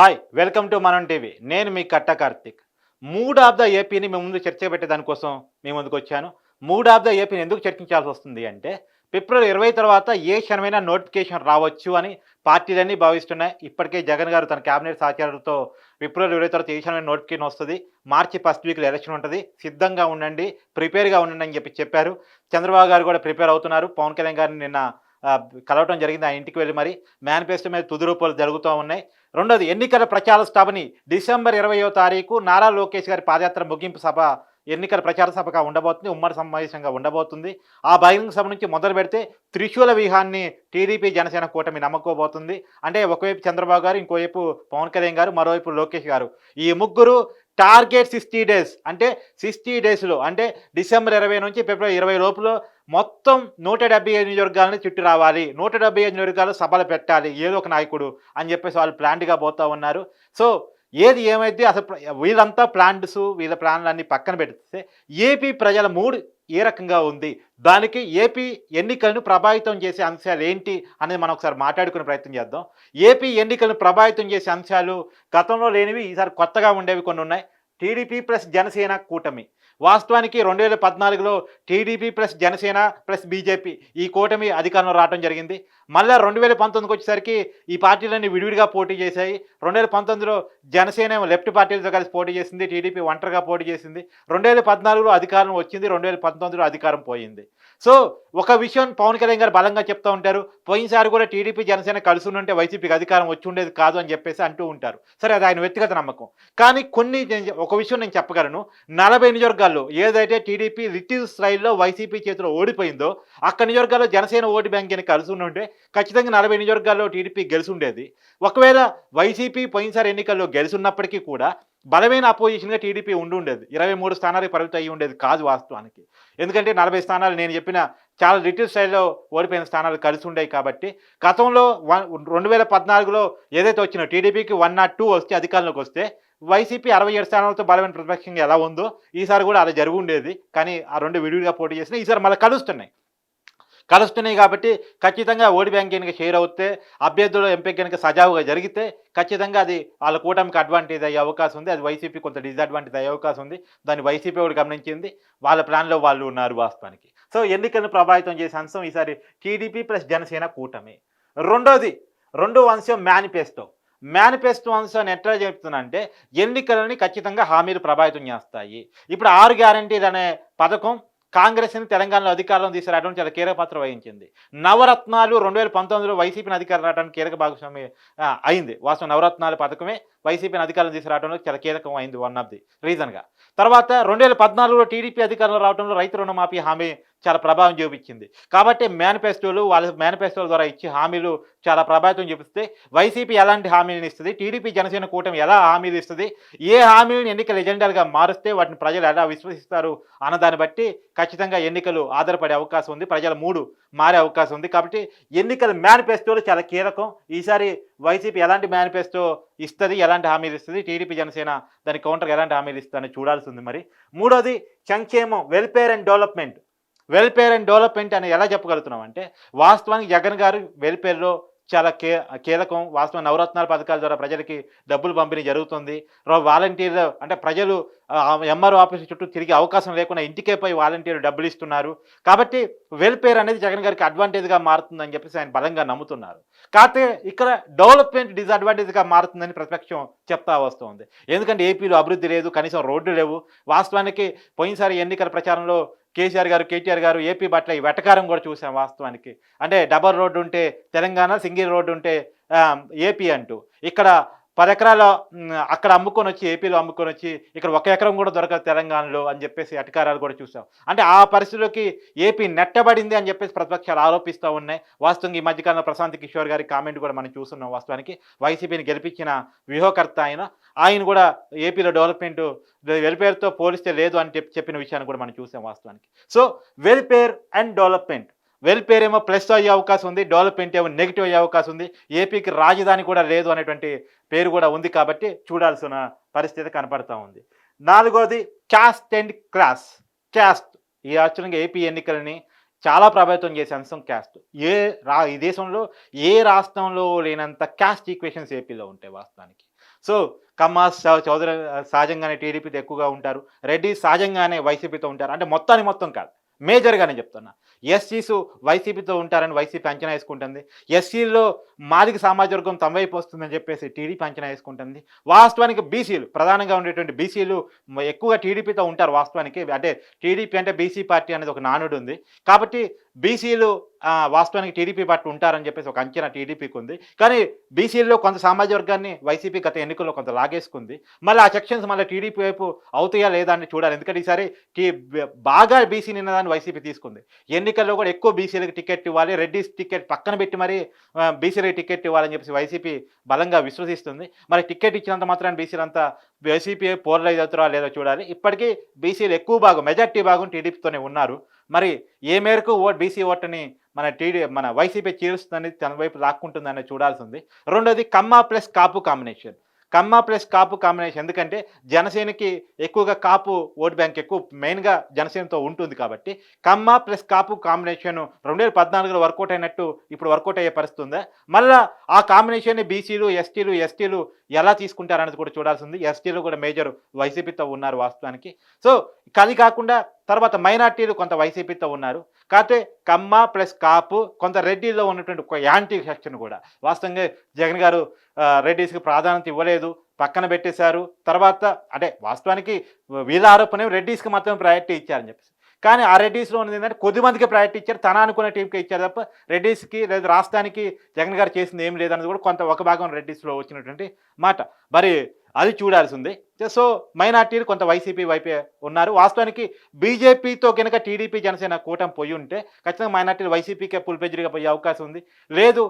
Hi welcome to Manam TV నేను మీ కట్ట కార్తిక్. మూడ్ ఆఫ్ ద ఏపీని మేము ముందు చర్చ పెట్టే దానికోసం మీ ముందుకు వచ్చాను. మూడ్ ఆఫ్ ద ఏపీని ఎందుకు చర్చించాల్సి వస్తుంది అంటే ఫిబ్రవరి ఇరవై తర్వాత ఏ క్షణమైనా నోటిఫికేషన్ రావచ్చు అని పార్టీలన్నీ భావిస్తున్నాయి. ఇప్పటికే జగన్ గారు తన కేబినెట్ సహచరులతో ఫిబ్రవరి ఇరవై తర్వాత ఏ క్షణమైన నోటిఫికేషన్ వస్తుంది. మార్చి ఫస్ట్ వీక్లో ఎలక్షన్ ఉంటుంది. సిద్ధంగా ఉండండి ప్రిపేర్గా ఉండండి అని చెప్పి చెప్పారు. చంద్రబాబు గారు కూడా ప్రిపేర్ అవుతున్నారు. పవన్ కళ్యాణ్ గారిని నిన్న కలవటం జరిగింది ఆ ఇంటికి వెళ్ళి మరి. మేనిఫెస్టో మీద తుది రూపాలు జరుగుతూ ఉన్నాయి. రెండోది ఎన్నికల ప్రచార సభని డిసెంబర్ ఇరవయో తారీఖు నారా లోకేష్ గారి పాదయాత్ర ముగింపు సభ ఎన్నికల ప్రచార సభగా ఉండబోతుంది ఉమ్మడి సమావేశంగా ఉండబోతుంది. ఆ బహిరంగ సభ నుంచి మొదలు పెడితే త్రిశూల వ్యూహాన్ని టీడీపీ జనసేన కూటమి నమ్ముకోబోతుంది అంటే ఒకవైపు చంద్రబాబు గారు ఇంకోవైపు పవన్ కళ్యాణ్ గారు మరోవైపు లోకేష్ గారు. ఈ ముగ్గురు టార్గెట్ సిక్స్టీ డేస్ అంటే సిక్స్టీ డేస్లో అంటే డిసెంబర్ ఇరవై నుంచి ఫిబ్రవరి ఇరవై లోపల మొత్తం నూట డెబ్బై ఐదు నియోజకవర్గాలని చుట్టి రావాలి. నూట డెబ్బై ఐదు నియోజకవర్గాలు సభలు పెట్టాలి. ఏదో ఒక నాయకుడు అని చెప్పేసి వాళ్ళు ప్లాంట్గా పోతా ఉన్నారు. సో ఏది ఏమైతే అసలు వీళ్ళంతా ప్లాంట్స్ వీళ్ళ ప్లాన్లన్నీ పక్కన పెడితే ఏపీ ప్రజల మూడు ఏ రకంగా ఉంది? దానికి ఏపీ ఎన్నికలను ప్రభావితం చేసే అంశాలు ఏంటి అనేది మనం ఒకసారి మాట్లాడుకునే ప్రయత్నం చేద్దాం. ఏపీ ఎన్నికలను ప్రభావితం చేసే అంశాలు గతంలో లేనివి ఈసారి కొత్తగా ఉండేవి కొన్ని ఉన్నాయి. టీడీపీ ప్లస్ జనసేన కూటమి. వాస్తవానికి రెండు వేల పద్నాలుగులో TDP plus Janasena plus BJP ఈ కూటమి అధికారంలో రావడం జరిగింది. మళ్ళీ రెండు వేల పంతొమ్మిదికి వచ్చేసరికి ఈ పార్టీలన్నీ విడివిడిగా పోటీ చేశాయి. రెండు వేల పంతొమ్మిదిలో జనసేన లెఫ్ట్ పార్టీలతో కలిసి పోటీ చేసింది టీడీపీ ఒంటరిగా పోటీ చేసింది. రెండు వేల పద్నాలుగులో అధికారం వచ్చింది రెండు వేల పంతొమ్మిదిలో అధికారం పోయింది. సో ఒక విషయం పవన్ కళ్యాణ్ గారు బలంగా చెప్తూ ఉంటారు పోయినసారి కూడా టీడీపీ జనసేన కలిసి ఉంటే వైసీపీకి అధికారం వచ్చి ఉండేది కాదు అని చెప్పేసి అంటూ ఉంటారు. సరే అది ఆయన వ్యక్తిగత నమ్మకం. కానీ కొన్ని ఒక విషయం నేను చెప్పగలను. నలభై నియోజకవర్గాల్లో ఏదైతే టీడీపీ లిటిల్ స్టైల్లో వైసీపీ చేతిలో ఓడిపోయిందో అక్కడ నియోజకవర్గాల్లో జనసేన ఓటు బ్యాంక్ అని కలిసి ఉంటే ఖచ్చితంగా నలభై నియోజకవర్గాల్లో టీడీపీ గెలిచి ఉండేది ఒకవేళ వైసీపీ పోయినసారి ఎన్నికల్లో గెలుసున్నప్పటికీ కూడా బలమైన అపోజిషన్గా టీడీపీ ఉండుండేది. ఇరవై మూడు స్థానాలకు పరిమితం అయ్యి ఉండేది కాదు వాస్తవానికి. ఎందుకంటే నలభై స్థానాలు నేను చెప్పిన చాలా లిటిల్ స్టైల్లో ఓడిపోయిన స్థానాలు కలిసి ఉండేవి కాబట్టి గతంలో వన్ రెండు వేల పద్నాలుగులో ఏదైతే వచ్చిన టీడీపీకి వన్ నాట్ టూ వస్తే అధికారంలోకి వస్తే వైసీపీ అరవై ఏడు స్థానాలతో బలమైన ప్రతిపక్షంగా ఎలా ఉందో ఈసారి కూడా అలా జరుగుండేది. ఉండేది కానీ ఆ రెండు విడివిడిగా పోటీ చేసినా ఈసారి మళ్ళీ కలుస్తున్నాయి. కలుస్తున్నాయి కాబట్టి ఖచ్చితంగా ఓడి బ్యాంక్ కనుక షేర్ అవుతే అభ్యర్థుల ఎంపిక కనుక సజావుగా జరిగితే ఖచ్చితంగా అది వాళ్ళ కూటమికి అడ్వాంటేజ్ అయ్యే అవకాశం ఉంది. అది వైసీపీ కొంత డిసడ్వాంటేజ్ అయ్యే అవకాశం ఉంది. దాన్ని వైసీపీ కూడా గమనించింది. వాళ్ళ ప్లాన్లో వాళ్ళు ఉన్నారు వాస్తవానికి. సో ఎన్నికలను ప్రభావితం చేసే అంశం ఈసారి టీడీపీ ప్లస్ జనసేన కూటమి. రెండోది రెండో అంశం మేనిఫెస్టో మేనిఫెస్టో అంశాన్ని ఎట్లా చెప్తున్నా ఎన్నికలని ఖచ్చితంగా హామీలు ప్రభావితం చేస్తాయి. ఇప్పుడు ఆరు గ్యారంటీలు అనే పథకం కాంగ్రెస్ని తెలంగాణలో అధికారంలో తీసుకురావడానికి చాలా కీలక పాత్ర వహించింది. నవరత్నాలు రెండు వేల పంతొమ్మిదిలో వైసీపీని అధికారం రావడానికి కీలక భాగస్వామి అయింది. వాస్తవం నవరత్నాల పథకమే వైసీపీని అధికారం తీసుకురావడంలో చాలా కీలకం అయింది వన్ ఆఫ్ ది రీజన్గా. తర్వాత రెండు వేల పద్నాలుగులో టీడీపీ అధికారంలో రావడంలో రైతు రుణమాఫీ హామీ చాలా ప్రభావం చూపించింది. కాబట్టి మేనిఫెస్టోలు వాళ్ళ మేనిఫెస్టోల ద్వారా ఇచ్చే హామీలు చాలా ప్రభావితం చూపిస్తే వైసీపీ ఎలాంటి హామీలను ఇస్తుంది? టీడీపీ జనసేన కూటమి ఎలా హామీలు ఇస్తుంది? ఏ హామీలను ఎన్నికల ఎజెండాలుగా మారుస్తే వాటిని ప్రజలు ఎలా విశ్వసిస్తారు అన్నదాన్ని బట్టి ఖచ్చితంగా ఎన్నికలు ఆధారపడే అవకాశం ఉంది. ప్రజల మూడు మారే అవకాశం ఉంది. కాబట్టి ఎన్నికల మేనిఫెస్టోలు చాలా కీలకం. ఈసారి వైసీపీ ఎలాంటి మేనిఫెస్టో ఇస్తుంది? ఎలాంటి హామీలు ఇస్తుంది? టీడీపీ జనసేన దాని కౌంటర్ ఎలాంటి హామీలు ఇస్తుందని చూడాల్సి ఉంది మరి. మూడోది సంక్షేమం welfare and development. Welfare and development అని ఎలా చెప్పగలుగుతున్నాం అంటే వాస్తవానికి జగన్ గారు వెల్ఫేర్లో చాలా కే కీలకం వాస్తవం నవరత్నాల పథకాల ద్వారా ప్రజలకి డబ్బులు పంపిణీ జరుగుతుంది. వాలంటీర్లు అంటే ప్రజలు ఎంఆర్ఓ ఆఫీస్ చుట్టూ తిరిగే అవకాశం లేకుండా ఇంటికే పోయి వాలంటీర్లు డబ్బులు ఇస్తున్నారు. కాబట్టి వెల్ఫేర్ అనేది జగన్ గారికి అడ్వాంటేజ్గా మారుతుందని చెప్పేసి ఆయన బలంగా నమ్ముతున్నారు. కాకపోతే ఇక్కడ డెవలప్మెంట్ డిసడ్వాంటేజ్గా మారుతుందని ప్రతిపక్షం చెప్తా వస్తుంది. ఎందుకంటే ఏపీలో అభివృద్ధి లేదు కనీసం రోడ్లు లేవు. వాస్తవానికి పోయినసారి ఎన్నికల ప్రచారంలో కేసీఆర్ గారు కేటీఆర్ గారు ఏపీ పట్ల ఈ వెటకారం కూడా చూసాం వాస్తవానికి. అంటే డబల్ రోడ్డు ఉంటే తెలంగాణ సింగిల్ రోడ్డు ఉంటే ఏపీ అంటూ. ఇక్కడ పది ఎకరాల అక్కడ అమ్ముకొని వచ్చి ఏపీలో అమ్ముకొని వచ్చి ఇక్కడ ఒక ఎకరం కూడా దొరకదు తెలంగాణలో అని చెప్పేసి అటకారాలు కూడా చూసాం. అంటే ఆ పరిస్థితిలోకి ఏపీ నెట్టబడింది అని చెప్పేసి ప్రతిపక్షాలు ఆరోపిస్తూ ఉన్నాయి. వాస్తవంగా ఈ మధ్యకాలంలో ప్రశాంత్ కిషోర్ గారి కామెంట్ కూడా మనం చూస్తున్నాం వాస్తవానికి. వైసీపీని గెలిపించిన వ్యూహకర్త ఆయన. ఆయన కూడా ఏపీలో డెవలప్మెంట్ వెల్ఫేర్తో పోలిస్తే లేదు అని చెప్పి చెప్పిన విషయాన్ని కూడా మనం చూసాం వాస్తవానికి. So welfare and development. Welfare ఏమో ప్లస్ అయ్యే అవకాశం ఉంది డెవలప్మెంట్ ఏమో నెగిటివ్ అయ్యే అవకాశం ఉంది. ఏపీకి రాజధాని కూడా లేదు అనేటువంటి పేరు కూడా ఉంది కాబట్టి చూడాల్సిన పరిస్థితి కనపడతా ఉంది. నాలుగోది క్యాస్ట్ అండ్ క్లాస్ క్యాస్ట్ ఈ యాక్చువల్గా ఏపీ ఎన్నికలని చాలా ప్రభావితం చేసే అంశం క్యాస్ట్ ఏ రా ఈ దేశంలో ఏ రాష్ట్రంలో లేనంత క్యాస్ట్ ఈక్వేషన్స్ ఏపీలో ఉంటాయి వాస్తవానికి. సో కమ్మాస్ చౌదరి సహజంగానే టీడీపీతో ఎక్కువగా ఉంటారు. రెడ్డి సహజంగానే వైసీపీతో ఉంటారు. అంటే మొత్తాన్ని మొత్తం కాదు. మేజర్గానే చెప్తున్నా. ఎస్సీస్ వైసీపీతో ఉంటారని వైసీపీ అంచనా వేసుకుంటుంది. ఎస్సీలో మాదిక సామాజిక వర్గం వస్తుందని చెప్పేసి టీడీపీ అంచనా వేసుకుంటుంది. వాస్తవానికి బీసీలు ప్రధానంగా ఉండేటువంటి బీసీలు ఎక్కువగా టీడీపీతో ఉంటారు వాస్తవానికి. అంటే టీడీపీ అంటే బీసీ పార్టీ అనేది ఒక నానుడు ఉంది. కాబట్టి బీసీలు వాస్తవానికి టీడీపీ పార్టీ ఉంటారని చెప్పేసి ఒక అంచనా టీడీపీకి ఉంది. కానీ బీసీల్లో కొంత సామాజిక వర్గాన్ని వైసీపీ గత ఎన్నికల్లో కొంత లాగేసుకుంది. మళ్ళీ ఆ సెక్షన్స్ మళ్ళీ టీడీపీ వైపు అవుతాయా లేదా అని చూడాలి. ఎందుకంటే ఈసారి టీ బాగా బీసీ నిన్నదాన్ని వైసీపీ తీసుకుంది. ఎన్నికల్లో కూడా ఎక్కువ బీసీలకు టికెట్ ఇవ్వాలి. రెడ్డి టికెట్ పక్కన పెట్టి మరి బీసీలకు టికెట్ ఇవ్వాలని చెప్పేసి వైసీపీ బలంగా విశ్వసిస్తుంది. మరి టికెట్ ఇచ్చినంత మాత్రాన్ని బీసీలంతా వైసీపీ పోలరైజ్ అవుతారా లేదో చూడాలి. ఇప్పటికీ బీసీలు ఎక్కువ భాగం మెజార్టీ భాగం టీడీపీతోనే ఉన్నారు. మరి ఏ మేరకు ఓట్ బీసీ ఓటుని మన టీడీ మన వైసీపీ చీరుస్తుందని తన వైపు లాక్కుంటుందని చూడాల్సి ఉంది. రెండోది Kamma plus Kapu combination. Kamma plus Kapu combination. ఎందుకంటే జనసేనకి ఎక్కువగా కాపు ఓట్ బ్యాంక్ ఎక్కువ మెయిన్గా జనసేనతో ఉంటుంది కాబట్టి కమ్మ ప్లస్ కాపు కాంబినేషన్ రెండు వేల పద్నాలుగులో వర్కౌట్ అయినట్టు ఇప్పుడు వర్కౌట్ అయ్యే పరిస్థితి ఉందా? మళ్ళా ఆ కాంబినేషన్ని బీసీలు ఎస్టీలు ఎస్టీలు ఎలా తీసుకుంటారనేది కూడా చూడాల్సింది ఎస్టీలు కూడా మేజర్ వైసీపీతో ఉన్నారు వాస్తవానికి. సో అది కాకుండా తర్వాత మైనార్టీలు కొంత వైసీపీతో ఉన్నారు. కాకపోతే కమ్మ ప్లస్ కాపు కొంత రెడ్డిలో ఉన్నటువంటి ఒక యాంటీ సెక్షన్ కూడా. వాస్తవంగా జగన్ గారు రెడ్డీస్కి రెడ్డిస్కి ప్రాధాన్యత ఇవ్వలేదు పక్కన పెట్టేశారు. తర్వాత అంటే వాస్తవానికి వీళ్ళ ఆరోపణ రెడ్డిస్కి మాత్రం ప్రయారిటీ ఇచ్చారని చెప్పేసి. కానీ ఆ రెడ్డీస్లో ఉన్నది ఏంటంటే కొద్ది మందికి ప్రయారిటీ ఇచ్చారు. తన అనుకున్న టీంకి ఇచ్చారు తప్ప రెడ్డీస్కి లేదా రాష్ట్రానికి జగన్ గారు చేసింది ఏం లేదన్నది కూడా కొంత ఒక భాగం రెడ్డీస్లో వచ్చినటువంటి మాట. మరి అది చూడాల్సి ఉంది సో మైనార్టీలు కొంత వైసీపీ వైపే ఉన్నారు. వాస్తవానికి బీజేపీతో కనుక టీడీపీ జనసేన కూటమి పోయి ఉంటే ఖచ్చితంగా మైనార్టీలు వైసీపీకే పుల్పెజ్రిగా పోయే అవకాశం ఉంది. లేదు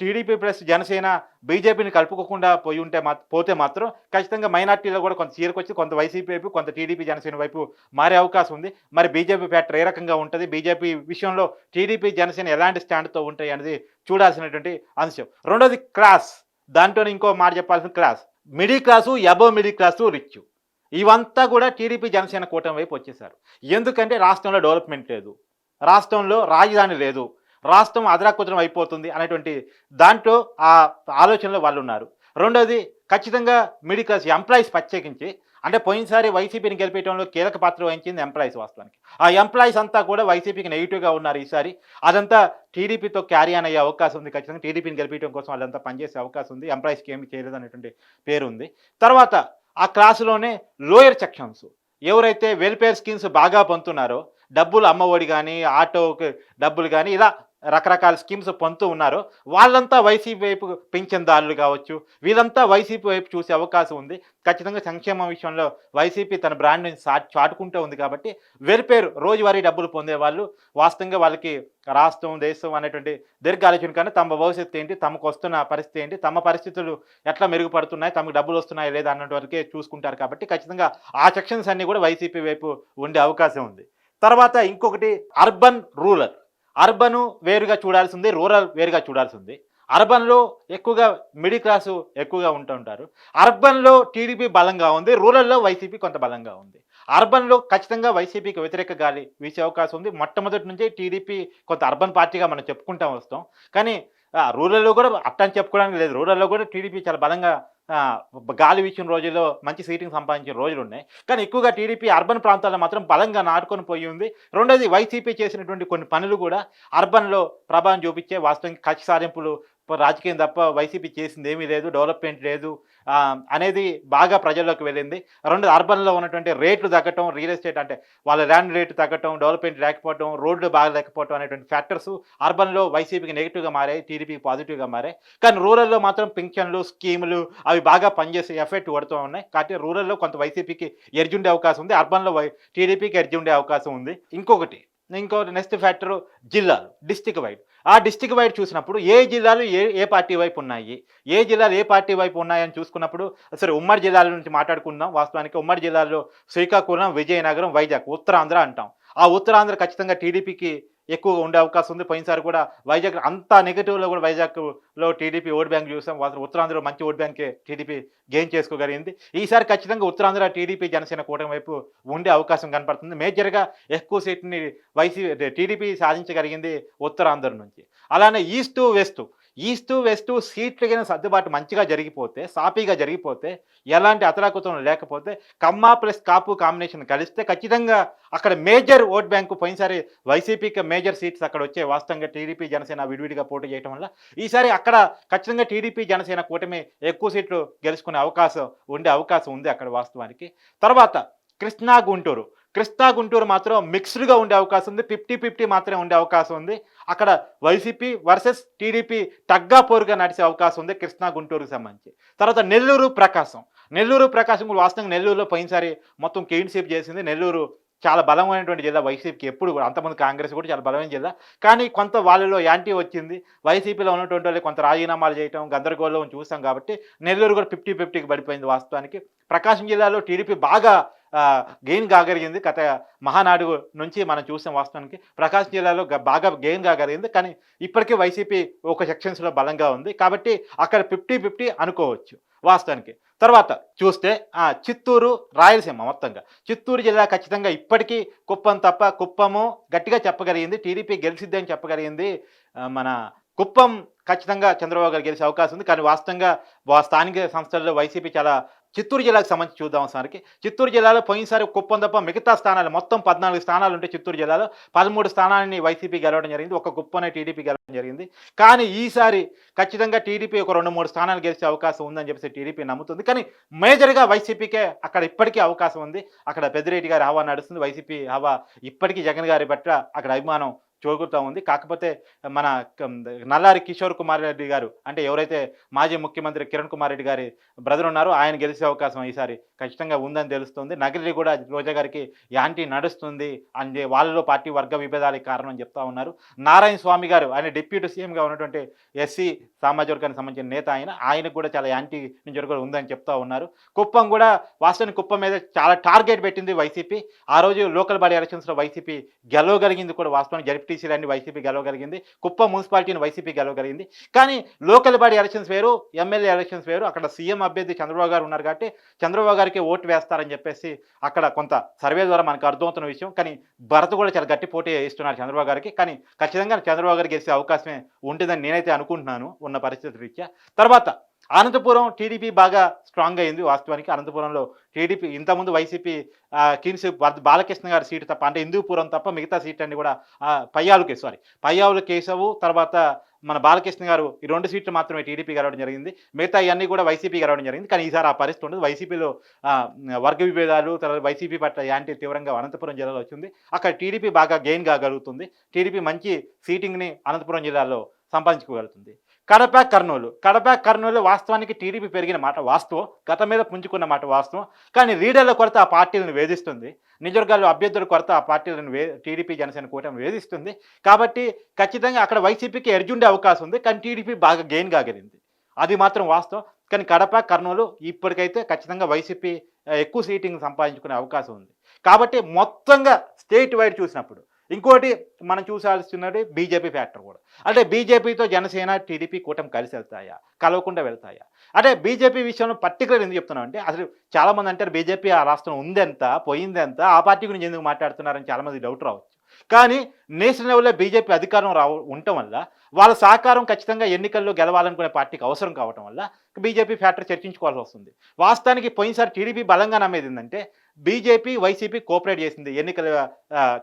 టీడీపీ ప్లస్ జనసేన బీజేపీని కలుపుకోకుండా పోయి ఉంటే పోతే మాత్రం ఖచ్చితంగా మైనార్టీలో కూడా కొంత చీరకొచ్చి కొంత వైసీపీ వైపు కొంత టీడీపీ జనసేన వైపు మారే అవకాశం ఉంది. మరి బీజేపీ ఫ్యాక్టర్ ఏ రకంగా ఉంటుంది? బీజేపీ విషయంలో టీడీపీ జనసేన ఎలాంటి స్టాండ్తో ఉంటాయి అనేది చూడాల్సినటువంటి అంశం. రెండోది క్లాస్ దాంట్లో ఇంకో మాట చెప్పాల్సిన class middle class above middle class rich. ఇవంతా కూడా టీడీపీ జనసేన కూటమి వైపు వచ్చేసారు. ఎందుకంటే రాష్ట్రంలో డెవలప్మెంట్ లేదు. రాష్ట్రంలో రాజధాని లేదు. రాష్ట్రం అదరాకుతరం అయిపోతుంది అనేటువంటి దాంట్లో ఆ ఆలోచనలో వాళ్ళు ఉన్నారు రెండోది ఖచ్చితంగా మిడిల్ క్లాస్ ఎంప్లాయీస్ ప్రత్యేకించి అంటే పోయినసారి వైసీపీని గెలిపించడంలో కీలక పాత్ర వహించింది ఎంప్లాయీస్ వాస్తవానికి. ఆ ఎంప్లాయీస్ అంతా కూడా వైసీపీకి నెగిటివ్గా ఉన్నారు ఈసారి. అదంతా టీడీపీతో క్యారీ అయ్యే అవకాశం ఉంది ఖచ్చితంగా. టీడీపీని గెలిపించడం కోసం వాళ్ళంతా పనిచేసే అవకాశం ఉంది. ఎంప్లాయీస్కి ఏమి చేయలేదు అనేటువంటి పేరు ఉంది. తర్వాత ఆ క్లాసులోనే లోయర్ సెక్షన్స్. ఎవరైతే వెల్ఫేర్ స్కీమ్స్ బాగా పొందుతున్నారో డబ్బులు అమ్మఒడి కానీ ఆటోకి డబ్బులు కానీ ఇలా రకరకాల స్కీమ్స్ పొందుతూ ఉన్నారు. వాళ్ళంతా వైసీపీ వైపు పింఛన్దారులు కావచ్చు వీళ్ళంతా వైసీపీ వైపు చూసే అవకాశం ఉంది. ఖచ్చితంగా సంక్షేమ విషయంలో వైసీపీ తన బ్రాండ్ని చా చాటుకుంటూ ఉంది కాబట్టి వెరిపేరు రోజువారీ డబ్బులు పొందే వాళ్ళు వాస్తవంగా వాళ్ళకి రాష్ట్రం దేశం అనేటువంటి దీర్ఘ ఆలోచన కానీ తమ భవిష్యత్తు ఏంటి తమకు వస్తున్న పరిస్థితి ఏంటి తమ పరిస్థితులు ఎట్లా మెరుగుపడుతున్నాయి తమకు డబ్బులు వస్తున్నాయి లేదా అన్నట్టు వరకే చూసుకుంటారు కాబట్టి ఖచ్చితంగా ఆ సెక్షన్స్ అన్నీ కూడా వైసీపీ వైపు ఉండే అవకాశం ఉంది. తర్వాత ఇంకొకటి అర్బన్ రూరల్. అర్బన్ వేరుగా చూడాల్సి ఉంది రూరల్ వేరుగా చూడాల్సి ఉంది అర్బన్లో ఎక్కువగా మిడిల్ క్లాసు ఎక్కువగా ఉంటూ ఉంటారు. అర్బన్లో టీడీపీ బలంగా ఉంది రూరల్లో వైసీపీ కొంత బలంగా ఉంది. అర్బన్లో ఖచ్చితంగా వైసీపీకి వ్యతిరేక గాలి వీసే అవకాశం ఉంది. మొట్టమొదటి నుంచి టీడీపీ కొంత అర్బన్ పార్టీగా మనం చెప్పుకుంటాం వస్తాం. కానీ రూరల్లో కూడా అట్టని చెప్పుకోవడానికి లేదు. రూరల్లో కూడా టీడీపీ చాలా బలంగా గాలి వీచిన రోజుల్లో మంచి సీటింగ్ సంపాదించిన రోజులు ఉన్నాయి. కానీ ఎక్కువగా టీడీపీ అర్బన్ ప్రాంతాల్లో మాత్రం బలంగా నాటుకొని పోయి ఉంది. రెండోది వైసీపీ చేసినటువంటి కొన్ని పనులు కూడా అర్బన్లో ప్రభావం చూపించే వాస్తవానికి కక్ష సారింపులు రాజకీయం తప్ప వైసీపీ చేసింది ఏమీ లేదు డెవలప్మెంట్ లేదు అనేది బాగా ప్రజల్లోకి వెళ్ళింది. రెండు అర్బన్లో ఉన్నటువంటి రేట్లు తగ్గటం రియల్ ఎస్టేట్ అంటే వాళ్ళ ల్యాండ్ రేటు తగ్గటం డెవలప్మెంట్ లేకపోవడం రోడ్లు బాగా లేకపోవడం అనేటువంటి ఫ్యాక్టర్స్ అర్బన్లో వైసీపీకి నెగిటివ్గా మారాయి టీడీపీకి పాజిటివ్గా మారాయి. కానీ రూరల్లో మాత్రం పింఛన్లు స్కీములు అవి బాగా పనిచేసే ఎఫెక్ట్ పడుతూ ఉన్నాయి. కాబట్టి రూరల్లో కొంత వైసీపీకి ఎర్జుండే అవకాశం ఉంది అర్బన్లో వై టీడీపీకి ఎర్జుండే అవకాశం ఉంది. ఇంకొకటి ఇంకో నెక్స్ట్ ఫ్యాక్టర్ జిల్లాలు డిస్టిక్ వైడ్ ఆ డిస్టిక్ వైడ్ చూసినప్పుడు ఏ జిల్లాలు ఏ ఏ పార్టీ వైపు ఉన్నాయి? ఏ జిల్లాలు ఏ పార్టీ వైపు ఉన్నాయని చూసుకున్నప్పుడు సరే ఉమ్మడి జిల్లాల నుంచి మాట్లాడుకుందాం. వాస్తవానికి ఉమ్మడి జిల్లాలో శ్రీకాకుళం విజయనగరం వైజాగ్ ఉత్తరాంధ్ర అంటాం. ఆ ఉత్తరాంధ్ర ఖచ్చితంగా టీడీపీకి ఎక్కువగా ఉండే అవకాశం ఉంది. పోయినసారి కూడా వైజాగ్ అంతా నెగిటివ్లో కూడా వైజాగ్లో టీడీపీ ఓట్ బ్యాంక్ చూసాం. వాళ్ళు ఉత్తరాంధ్రలో మంచి ఓట్ బ్యాంకే టీడీపీ గెయిన్ చేసుకోగలిగింది. ఈసారి ఖచ్చితంగా ఉత్తరాంధ్ర టీడీపీ జనసేన కూటమి వైపు ఉండే అవకాశం కనపడుతుంది. మేజర్గా ఎక్కువ సీట్ని వైసీ టీడీపీ సాధించగలిగింది ఉత్తరాంధ్ర నుంచి. అలానే ఈస్టు వెస్ట్ ఈస్ట్ వెస్ట్ సీట్లు కింద సర్దుబాటు మంచిగా జరిగిపోతే సాఫీగా జరిగిపోతే ఎలాంటి అతరాకుతం లేకపోతే కమ్మ ప్లస్ కాపు కాంబినేషన్ కలిస్తే ఖచ్చితంగా అక్కడ మేజర్ ఓట్ బ్యాంకు పోయినసారి వైసీపీకి మేజర్ సీట్స్ అక్కడ వచ్చే వాస్తవంగా టీడీపీ జనసేన విడివిడిగా పోటీ చేయడం వల్ల ఈసారి అక్కడ ఖచ్చితంగా టీడీపీ జనసేన కూటమి ఎక్కువ సీట్లు గెలుచుకునే అవకాశం ఉండే అవకాశం ఉంది అక్కడ వాస్తవానికి. తర్వాత కృష్ణా గుంటూరు. కృష్ణా గుంటూరు మాత్రం మిక్స్డ్గా ఉండే అవకాశం ఉంది. ఫిఫ్టీ ఫిఫ్టీ మాత్రమే ఉండే అవకాశం ఉంది. అక్కడ వైసీపీ వర్సెస్ టీడీపీ తగ్గా పోరుగా నడిచే అవకాశం ఉంది కృష్ణా గుంటూరుకు సంబంధించి. తర్వాత నెల్లూరు ప్రకాశం. నెల్లూరు ప్రకాశం కూడా వాస్తవంగా నెల్లూరులో పోయినసారి మొత్తం క్లీన్ చేసింది. నెల్లూరు చాలా బలమైనటువంటి జిల్లా. వైసీపీకి ఎప్పుడు కూడా అంతమంది కాంగ్రెస్ కూడా చాలా బలమైన జిల్లా. కానీ కొంత వాళ్ళలో యాంటీ వచ్చింది. వైసీపీలో ఉన్నటువంటి వాళ్ళు కొంత రాజీనామాలు చేయటం గందరగోళం చూస్తాం కాబట్టి నెల్లూరు కూడా ఫిఫ్టీ ఫిఫ్టీకి పడిపోయింది వాస్తవానికి. ప్రకాశం జిల్లాలో టీడీపీ బాగా గెయిన్ కాగలిగింది గత మహానాడు నుంచి మనం చూసాం వాస్తవానికి. ప్రకాశం జిల్లాలో బాగా గెయిన్ కాగలిగింది కానీ ఇప్పటికీ వైసీపీ ఒక సెక్షన్స్లో బలంగా ఉంది. కాబట్టి అక్కడ ఫిఫ్టీ ఫిఫ్టీ అనుకోవచ్చు వాస్తవానికి. తర్వాత చూస్తే చిత్తూరు రాయలసీమ మొత్తంగా. చిత్తూరు జిల్లా ఖచ్చితంగా ఇప్పటికీ కుప్పం తప్ప కుప్పము గట్టిగా చెప్పగలిగింది. టీడీపీ గెలిచిద్దని చెప్పగలిగింది. మన కుప్పం ఖచ్చితంగా చంద్రబాబు గారు గెలిచే అవకాశం ఉంది. కానీ వాస్తవంగా వా- స్థానిక సంస్థల్లో వైసీపీ చాలా చిత్తూరు జిల్లాకు సంబంధించి చూద్దాం ఒకసారికి. చిత్తూరు జిల్లాలో పోయినసారి కుప్పం తప్ప మిగతా స్థానాలు మొత్తం పద్నాలుగు స్థానాలు ఉంటే చిత్తూరు జిల్లాలో పదమూడు స్థానాలని వైసీపీ గెలవడం జరిగింది ఒక కుప్పనే టీడీపీ గెలవడం జరిగింది. కానీ ఈసారి ఖచ్చితంగా టీడీపీ ఒక రెండు మూడు స్థానాలు గెలిచే అవకాశం ఉందని చెప్పేసి టీడీపీ నమ్ముతుంది. కానీ మేజర్గా వైసీపీకే అక్కడ ఇప్పటికీ అవకాశం ఉంది. అక్కడ పెద్దిరెడ్డి గారి హవా నడుస్తుంది. వైసీపీ హవా ఇప్పటికీ జగన్ గారి పట్ల అక్కడ అభిమానం చోగుతూ ఉంది. కాకపోతే మన నల్లారి కిషోర్ కుమార్ రెడ్డి గారు అంటే ఎవరైతే మాజీ ముఖ్యమంత్రి కిరణ్ కుమార్ రెడ్డి గారి బ్రదర్ ఉన్నారో ఆయన గెలిచే అవకాశం ఈసారి ఖచ్చితంగా ఉందని తెలుస్తుంది. నగరి కూడా రోజా గారికి యాంటీ నడుస్తుంది అని వాళ్ళలో పార్టీ వర్గ విభేదాలకు కారణం చెప్తా ఉన్నారు. నారాయణ స్వామి గారు ఆయన డిప్యూటీ సీఎంగా ఉన్నటువంటి ఎస్సీ సామాజిక వర్గానికి సంబంధించిన నేత ఆయన ఆయనకు కూడా చాలా యాంటీ నుంచి కూడా ఉందని చెప్తా ఉన్నారు. కుప్పం కూడా వాస్తవానికి కుప్పం మీద చాలా టార్గెట్ పెట్టింది వైసీపీ. ఆ రోజు లోకల్ బాడీ ఎలక్షన్స్లో వైసీపీ గెలవగలిగింది కూడా వాస్తవానికి జడ్పీటీసీలన్నీ వైసీపీ గెలవగలిగింది. కుప్పం మున్సిపాలిటీని వైసీపీ గెలవగలిగింది. కానీ లోకల్ బాడీ ఎలక్షన్స్ వేరు ఎమ్మెల్యే ఎలక్షన్స్ వేరు. అక్కడ సీఎం అభ్యర్థి చంద్రబాబు గారు ఉన్నారు కాబట్టి చంద్రబాబు గారికి ఓటు వేస్తారని చెప్పేసి అక్కడ కొంత సర్వే ద్వారా మనకు అర్థమవుతున్న విషయం. కానీ భరత్ కూడా చాలా గట్టి పోటీ ఇస్తున్నారు చంద్రబాబు గారికి. కానీ ఖచ్చితంగా చంద్రబాబు గారు గెలిచే అవకాశమే ఉంటుందని నేనైతే అనుకుంటున్నాను ఉన్న పరిస్థితి రీత్యా. తర్వాత అనంతపురం టీడీపీ బాగా స్ట్రాంగ్ అయింది వాస్తవానికి. అనంతపురంలో టీడీపీ ఇంతకుముందు వైసీపీ కిన్స్ బాలకృష్ణ గారి సీటు తప్ప అంటే హిందూపురం తప్ప మిగతా సీట్ అన్ని కూడా ఆ, పయ్యావులకే సారీ పయ్యావుల కేశవు తర్వాత మన బాలకృష్ణ గారు ఈ రెండు సీట్లు మాత్రమే టీడీపీ గెలవడం జరిగింది. మిగతా ఇవన్నీ కూడా వైసీపీ గెలవడం జరిగింది. కానీ ఈసారి ఆ పరిస్థితి ఉండదు. వైసీపీలో వర్గ విభేదాలు తర్వాత వైసీపీ పట్ల యాంటీ తీవ్రంగా అనంతపురం జిల్లాలో వచ్చింది. అక్కడ టీడీపీ బాగా గెయిన్ కాగలుగుతుంది. టీడీపీ మంచి సీటింగ్ని అనంతపురం జిల్లాలో సంపాదించుకోగలుగుతుంది. కడప కర్నూలు. కడప కర్నూలు వాస్తవానికి టీడీపీ పెరిగిన మాట వాస్తవం. గత మీద పుంజుకున్న మాట వాస్తవం. కానీ లీడర్ల కొరత ఆ పార్టీలను వేధిస్తుంది. నిజవర్గాల్లో అభ్యర్థుల కొరత ఆ పార్టీలను వే టీడీపీ జనసేన కూటమి వేధిస్తుంది. కాబట్టి ఖచ్చితంగా అక్కడ వైసీపీకి ఎర్జుండే అవకాశం ఉంది. కానీ టీడీపీ బాగా గెయిన్ కాగలింది అది మాత్రం వాస్తవం. కానీ కడప కర్నూలు ఇప్పటికైతే ఖచ్చితంగా వైసీపీ ఎక్కువ సీటింగ్ సంపాదించుకునే అవకాశం ఉంది. కాబట్టి మొత్తంగా స్టేట్ వైడ్ చూసినప్పుడు ఇంకోటి మనం చూసాల్సినది బీజేపీ ఫ్యాక్టర్ కూడా. అంటే బీజేపీతో జనసేన టీడీపీ కూటమి కలిసి వెళ్తాయా? కలవకుండా వెళ్తాయా? అంటే బీజేపీ విషయంలో పర్టికులర్ ఎందుకు చెప్తున్నాం అంటే అసలు చాలామంది అంటారు బీజేపీ ఆ రాష్ట్రం ఉందెంత పోయిందెంత ఆ పార్టీ గురించి ఎందుకు మాట్లాడుతున్నారని చాలామంది డౌట్ రావచ్చు. కానీ నేషనల్ లెవెల్లో బీజేపీ అధికారం రావ ఉండటం వల్ల వాళ్ళ సహకారం ఖచ్చితంగా ఎన్నికల్లో గెలవాలనుకునే పార్టీకి అవసరం కావటం వల్ల బీజేపీ ఫ్యాక్టర్ చర్చించుకోవాల్సి వస్తుంది. వాస్తవానికి పోయినసారి టీడీపీ బలంగా నమ్మేది ఏంటంటే బీజేపీ వైసీపీ కోఆపరేట్ చేసింది ఎన్నికల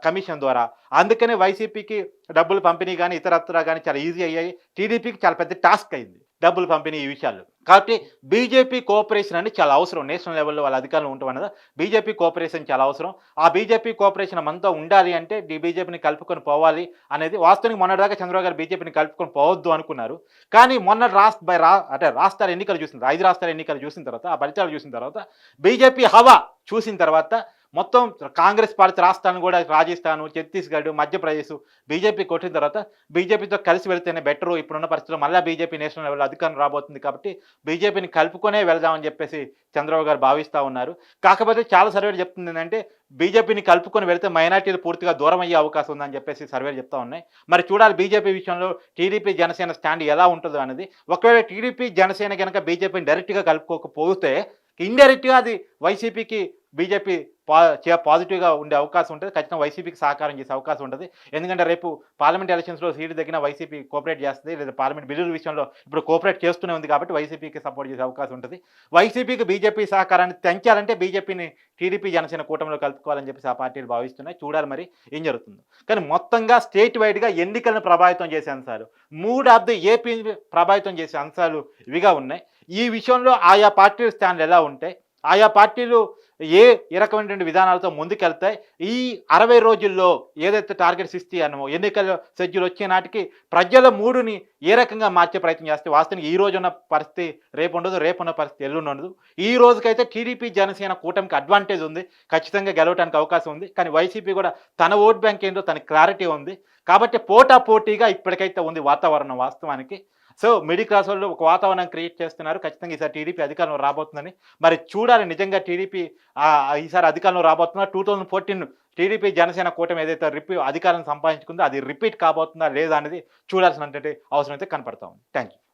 కమిషన్ ద్వారా. అందుకనే వైసీపీకి డబ్బులు పంపిణీ కానీ ఇతరత్ర కానీ చాలా ఈజీ అయ్యాయి. టీడీపీకి చాలా పెద్ద టాస్క్ అయింది డబ్బులు పంపిణీ ఈ విషయాల్లో. కాబట్టి బీజేపీ కోఆపరేషన్ అనేది చాలా అవసరం. నేషనల్ లెవెల్లో వాళ్ళ అధికారులు ఉండటం అనేది బీజేపీ కోఆపరేషన్ చాలా అవసరం. ఆ బీజేపీ కోఆపరేషన్ మనతో ఉండాలి అంటే బీజేపీని కలుపుకొని పోవాలి అనేది వాస్తవానికి మొన్నటిదాకా చంద్రబాబు గారు బీజేపీని కలుపుకొని పోవద్దు అనుకున్నారు. కానీ మొన్న రాష్ట్ర బై రా అంటే రాష్ట్రాల ఎన్నికలు చూసిన ఐదు రాష్ట్రాల ఎన్నికలు చూసిన తర్వాత ఆ ఫలితాలు చూసిన తర్వాత బీజేపీ హవా చూసిన తర్వాత మొత్తం కాంగ్రెస్ పార్టీ రాష్ట్రాలను కూడా రాజస్థాన్ ఛత్తీస్గఢ్ మధ్యప్రదేశ్ బీజేపీ కొట్టిన తర్వాత బీజేపీతో కలిసి వెళ్తేనే బెటరు ఇప్పుడున్న పరిస్థితుల్లో మళ్ళీ బీజేపీ నేషనల్ లెవెల్ అధికారం రాబోతుంది కాబట్టి బీజేపీని కలుపుకొనే వెళ్దామని చెప్పేసి చంద్రబాబు గారు భావిస్తూ ఉన్నారు. కాకపోతే చాలా సర్వేలు చెప్తుంది ఏంటంటే బీజేపీని కలుపుకొని వెళ్తే మైనార్టీలు పూర్తిగా దూరం అయ్యే అవకాశం ఉందని చెప్పేసి సర్వేలు చెప్తా ఉన్నాయి. మరి చూడాలి బీజేపీ విషయంలో టీడీపీ జనసేన స్టాండ్ ఎలా ఉంటుందో అనేది. ఒకవేళ టీడీపీ జనసేన కనుక బీజేపీని డైరెక్ట్గా కలుపుకోకపోతే ఇండైరెక్ట్గా అది వైసీపీకి బీజేపీ పా పాజిటివ్గా ఉండే అవకాశం ఉంటుంది. ఖచ్చితంగా వైసీపీకి సహకారం చేసే అవకాశం ఉంటుంది. ఎందుకంటే రేపు పార్లమెంట్ ఎలక్షన్స్లో సీటు దగ్గర వైసీపీ కోఆపరేట్ చేస్తుంది. లేదా పార్లమెంట్ బిల్లుల విషయంలో ఇప్పుడు కోఆపరేట్ చేస్తూనే ఉంది కాబట్టి వైసీపీకి సపోర్ట్ చేసే అవకాశం ఉంటుంది. వైసీపీకి బీజేపీ సహకారాన్ని తెంచాలంటే బీజేపీని టీడీపీ జనసేన కూటమిలో కలుపుకోవాలని చెప్పేసి ఆ పార్టీలు భావిస్తున్నాయి. చూడాలి మరి ఏం జరుగుతుందో. కానీ మొత్తంగా స్టేట్ వైడ్గా ఎన్నికలను ప్రభావితం చేసే అంశాలు మూడు ఆఫ్ ది ఏపీ ప్రభావితం చేసే అంశాలు ఇవిగా ఉన్నాయి. ఈ విషయంలో ఆయా పార్టీల స్థానాలు ఎలా ఉంటాయి? ఆయా పార్టీలు ఏ ఏ రకమైనటువంటి విధానాలతో ముందుకెళ్తాయి? ఈ అరవై రోజుల్లో ఏదైతే టార్గెట్స్ ఇస్తాయనో ఎన్నికల షెడ్యూల్ వచ్చే నాటికి ప్రజల మూడుని ఏ రకంగా మార్చే ప్రయత్నం చేస్తే వాస్తవానికి ఈ రోజు ఉన్న పరిస్థితి రేపు ఉండదు రేపు ఉన్న పరిస్థితి ఎల్లుండి ఉండదు. ఈ రోజుకైతే టీడీపీ జనసేన కూటమికి అడ్వాంటేజ్ ఉంది. ఖచ్చితంగా గెలవడానికి అవకాశం ఉంది. కానీ వైసీపీ కూడా తన ఓట్ బ్యాంక్ ఏంటో తన క్లారిటీ ఉంది. కాబట్టి పోటా పోటీగా ఇప్పటికైతే ఉంది వాతావరణం వాస్తవానికి. సో మిడిల్ క్లాస్ వాళ్ళు ఒక వాతావరణం క్రియేట్ చేస్తున్నారు. ఖచ్చితంగా ఈసారి టీడీపీ అధికారంలో రాబోతుందని. మరి చూడాలి నిజంగా టీడీపీ ఈసారి అధికారంలో రాబోతున్నా two thousand fourteen TDP Janasena కూటమి ఏదైతే రిపీ అధికారం సంపాదించుకుందో అది రిపీట్ కాబోతుందా లేదా అనేది చూడాల్సినటువంటి అవసరం అయితే కనపడతా ఉంది. Thank you